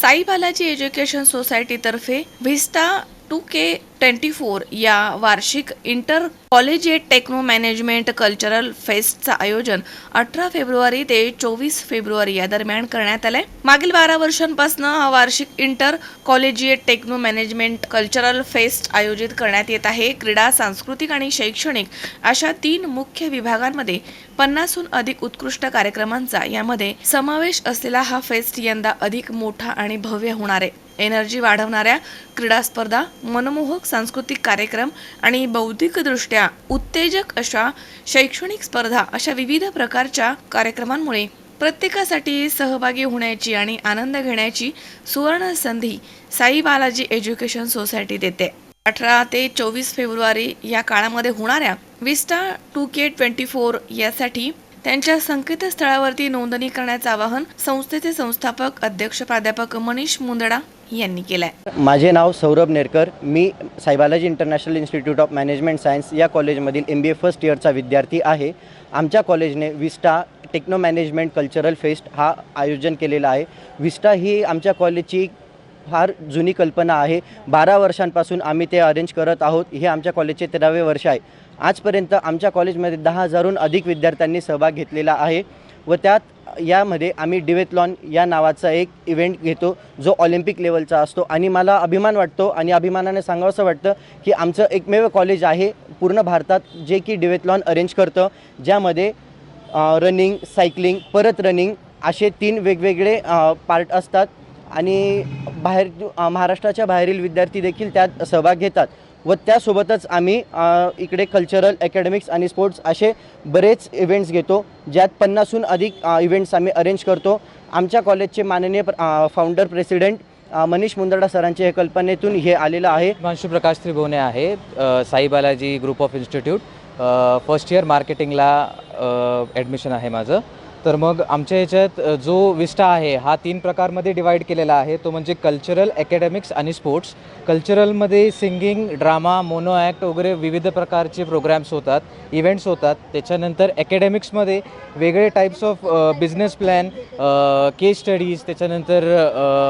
Sai Balaji education सोसायटीतर्फे Vista two K twenty four या वार्षिक inter collegiate techno management cultural फेस्टचं आयोजन अठरा फेब्रुवारी ते चोवीस फेब्रुवारी या दरम्यान करण्यात आलंय. मागील बारा वर्षांपासून हा वार्षिक intercollegiate techno management cultural fest आयोजित करण्यात येत आहे. क्रीडा सांस्कृतिक आणि शैक्षणिक अशा तीन मुख्य विभागांमध्ये पन्नासहून अधिक उत्कृष्ट कार्यक्रमांचा यामध्ये समावेश असलेला हा फेस्ट यंदा अधिक मोठा आणि भव्य होणार आहे. एनर्जी वाढवणाऱ्या क्रीडा स्पर्धा मनमोहक सांस्कृतिक कार्यक्रम आणि बौद्धिकदृष्ट्या उत्तेजक अशा शैक्षणिक स्पर्धा अशा विविध प्रकारच्या कार्यक्रमांमुळे प्रत्येकासाठी सहभागी होण्याची आणि आनंद घेण्याची सुवर्ण संधी साई बालाजी एज्युकेशन सोसायटी देते. अठरा ते चोवीस फेब्रुवारी या काळामध्ये होणाऱ्या Vista two K twenty four यासाठी त्यांच्या संकेतस्थळावरती नोंदणी करण्याचं आवाहन संस्थेचे संस्थापक अध्यक्ष प्राध्यापक मनीष मुंदडा यांनी केलंय. माझे नाव सौरभ नेरकर. मी Sai Balaji international institute of management science या कॉलेजमधील एम बी ए फर्स्ट इयरचा विद्यार्थी आहे. आमच्या कॉलेजने Vista techno management cultural fest हा आयोजन केलेला आहे. विस्टा ही आमच्या कॉलेजची फार जुनी कल्पना आहे. बारा वर्षांपासून आम्ही ते अरेंज करत आहोत. हे आमच्या कॉलेजचे तेरावे वर्ष आहे. आजपर्यंत आमच्या कॉलेजमध्ये दहा हजारहून अधिक विद्यार्थ्यांनी सहभाग घेतलेला आहे व त्यात यामध्ये आम्ही डिवेथलॉन या नावाचा एक इव्हेंट घेतो जो ऑलिम्पिक लेवलचा असतो. आणि मला अभिमान वाटतो आणि अभिमानाने सांगावंसं वाटतं की आमचं एकमेव कॉलेज आहे पूर्ण भारतात जे की डिवेथलॉन अरेंज करतं ज्यामध्ये रनिंग सायकलिंग परत रनिंग असे तीन वेगवेगळे पार्ट असतात. आणि बाहेर महाराष्ट्राच्या बाहेरील विद्यार्थी देखील त्यात सहभाग घेतात. व त्यासोबतच आम्ही इकडे कल्चरल अकॅडमिक्स आणि स्पोर्ट्स असे बरेच इव्हेंट्स घेतो ज्यात पन्नासहून अधिक इव्हेंट्स आम्ही अरेंज करतो. आमच्या कॉलेजचे माननीय फाउंडर प्रेसिडेंट मनीष मुंदडा सरांच्या हे कल्पनेतून हे आलेलं आहे. हिमांशु प्रकाश त्रिभुवने आहे Sai Balaji group of institute first year मार्केटिंगला admission आहे माझं. तर मग आमच्या ह्याच्यात जो विस्टा आहे हा तीन प्रकारमध्ये डिवाईड केलेला आहे. तो म्हणजे कल्चरल अकॅडमिक्स आणि स्पोर्ट्स कल्चरलमध्ये सिंगिंग ड्रामा मोनो ॲक्ट वगैरे विविध प्रकारचे प्रोग्रॅम्स होतात इव्हेंट्स होतात. त्याच्यानंतर अकॅडमिक्समध्ये वेगळे types of business plan case studies त्याच्यानंतर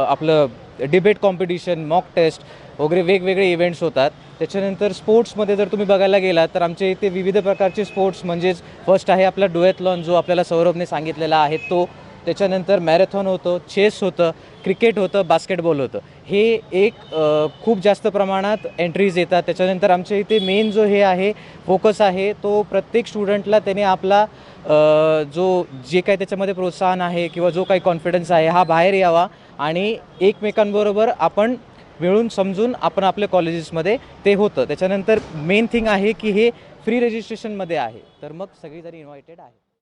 आपलं डिबेट कॉम्पिटिशन मॉक टेस्ट वगैरे वेगवेगळे इव्हेंट्स होतात. त्याच्यानंतर स्पोर्ट्समध्ये जर तुम्ही बघायला गेलात तर आमच्या इथे विविध प्रकारचे स्पोर्ट्स म्हणजेच फर्स्ट आहे आपला डुएथलॉन जो आपल्याला सौरभने सांगितलेला आहे तो त्याच्यानंतर मॅरेथॉन होतं चेस होतं क्रिकेट होतं बास्केटबॉल होतं. हे एक खूप जास्त प्रमाणात एंट्रीज येतात. त्याच्यानंतर आमच्या इथे मेन जो हे आहे फोकस आहे तो प्रत्येक स्टुडंटला त्याने आपला जो जे काही त्याच्यामध्ये प्रोत्साहन आहे किंवा जो काही कॉन्फिडन्स आहे हा बाहेर यावा आणि एकमेकांबरोबर आपण मिळून समजून आपण आपल्या कॉलेजेसमध्ये ते होतं. त्याच्यानंतर मेन थिंग आहे की हे फ्री रजिस्ट्रेशनमध्ये आहे. तर मग सगळीजणी इन्व्हायटेड आहे